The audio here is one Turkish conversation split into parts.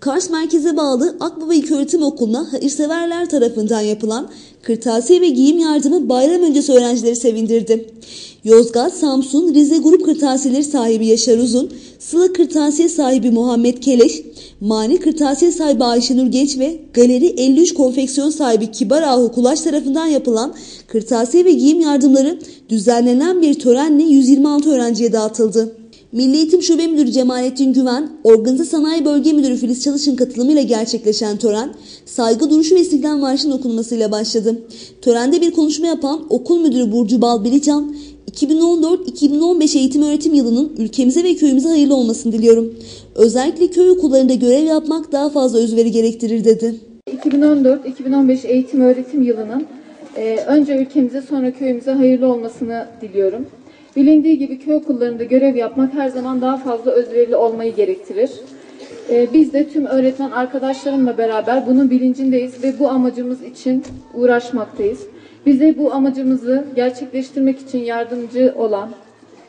Kars merkeze bağlı Akbaba İlköğretim Okulu'na hayırseverler tarafından yapılan kırtasiye ve giyim yardımı bayram öncesi öğrencileri sevindirdi. Yozgat, Samsun, Rize Grup Kırtasiyeleri sahibi Yaşar Uzun, Sıla Kırtasiye sahibi Muhammed Keleş, Mani Kırtasiye sahibi Ayşenur Genç ve Galeri 53 Konfeksiyon sahibi Kibar Ahu Kulaç tarafından yapılan kırtasiye ve giyim yardımları düzenlenen bir törenle 126 öğrenciye dağıtıldı. Milli Eğitim Şube Müdürü Cemalettin Güven, Organize Sanayi Bölge Müdürü Filiz Çalış'ın katılımıyla gerçekleşen tören, saygı duruşu ve istiklal marşının okunmasıyla başladı. Törende bir konuşma yapan Okul Müdürü Burcu Balbilican, 2014-2015 eğitim öğretim yılının ülkemize ve köyümüze hayırlı olmasını diliyorum. Özellikle köy okullarında görev yapmak daha fazla özveri gerektirir dedi. 2014-2015 eğitim öğretim yılının e, önce ülkemize sonra köyümüze hayırlı olmasını diliyorum. Bilindiği gibi köy okullarında görev yapmak her zaman daha fazla özverili olmayı gerektirir. E, biz de tüm öğretmen arkadaşlarımla beraber bunun bilincindeyiz ve bu amacımız için uğraşmaktayız. Bize bu amacımızı gerçekleştirmek için yardımcı olan,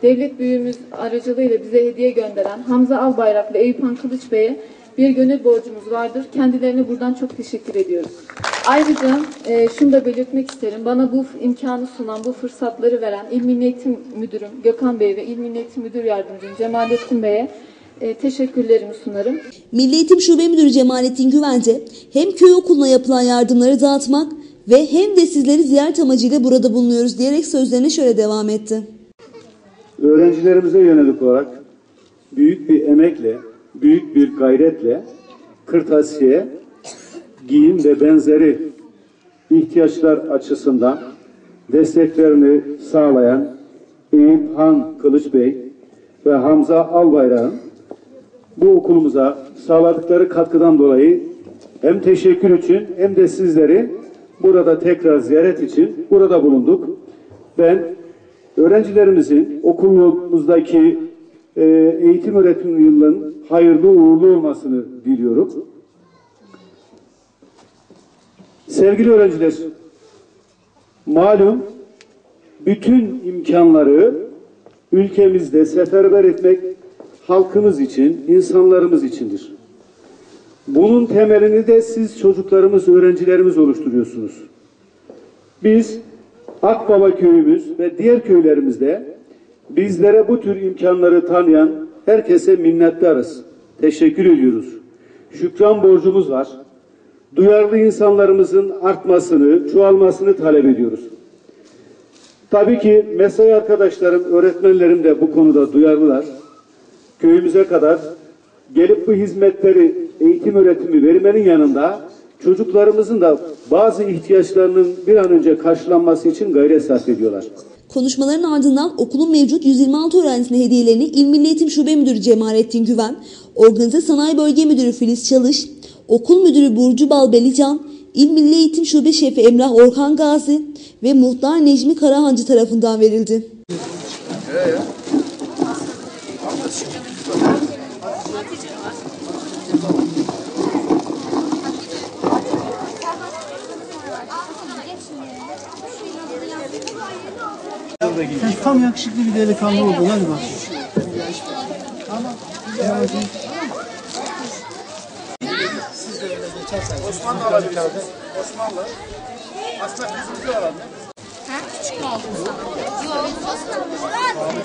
devlet büyüğümüz aracılığıyla bize hediye gönderen Hamza Albayrak ve Eyüp Han Bey'e bir gönül borcumuz vardır. Kendilerine buradan çok teşekkür ediyoruz. Ayrıca e, şunu da belirtmek isterim. Bana bu imkanı sunan, bu fırsatları veren İl Milli Eğitim Müdürüm Gökhan Bey ve İl Milli Eğitim Müdür Yardımcım Cemalettin Bey'e e, teşekkürlerimi sunarım. Milli Eğitim Şube Müdürü Cemalettin Güvence hem köy okuluna yapılan yardımları dağıtmak ve hem de sizleri ziyaret amacıyla burada bulunuyoruz diyerek sözlerine şöyle devam etti. öğrencilerimize yönelik olarak büyük bir emekle, büyük bir gayretle kırtasiye, giyim ve benzeri ihtiyaçlar açısından desteklerini sağlayan Eyüp Han Kılıç Bey ve Hamza Albayrak'ın bu okulumuza sağladıkları katkıdan dolayı hem teşekkür için hem de sizleri burada tekrar ziyaret için burada bulunduk. Ben öğrencilerimizin okulumuzdaki e, eğitim öğretim yılının hayırlı uğurlu olmasını diliyorum. Sevgili öğrenciler, malum bütün imkanları ülkemizde seferber etmek halkımız için, insanlarımız içindir. Bunun temelini de siz çocuklarımız, öğrencilerimiz oluşturuyorsunuz. Biz Akbaba köyümüz ve diğer köylerimizde bizlere bu tür imkanları tanıyan herkese minnettarız. Teşekkür ediyoruz. Şükran borcumuz var. Duyarlı insanlarımızın artmasını, çoğalmasını talep ediyoruz. Tabii ki mesai arkadaşlarım, öğretmenlerim de bu konuda duyarlılar. Köyümüze kadar gelip bu hizmetleri, eğitim öğretimi vermenin yanında çocuklarımızın da bazı ihtiyaçlarının bir an önce karşılanması için gayret sarf ediyorlar. Konuşmaların ardından okulun mevcut 126 öğrencisine hediyelerini İl Milli Eğitim Şube Müdürü Cemalettin Güven, Organize Sanayi Bölge Müdürü Filiz Çalış, Okul Müdürü Burcu Balbelican, İl Milli Eğitim Şube Şefi Emrah Orhan Gazi ve Muhtar Necmi Karahancı tarafından verildi. Sen tam yakışıklı bir delikanlı oldun hadi bak. Osmanlı alabiliriz. Osmanlı. Aslında bir alalım. Ha? Küçük mü oldun sana? Yok,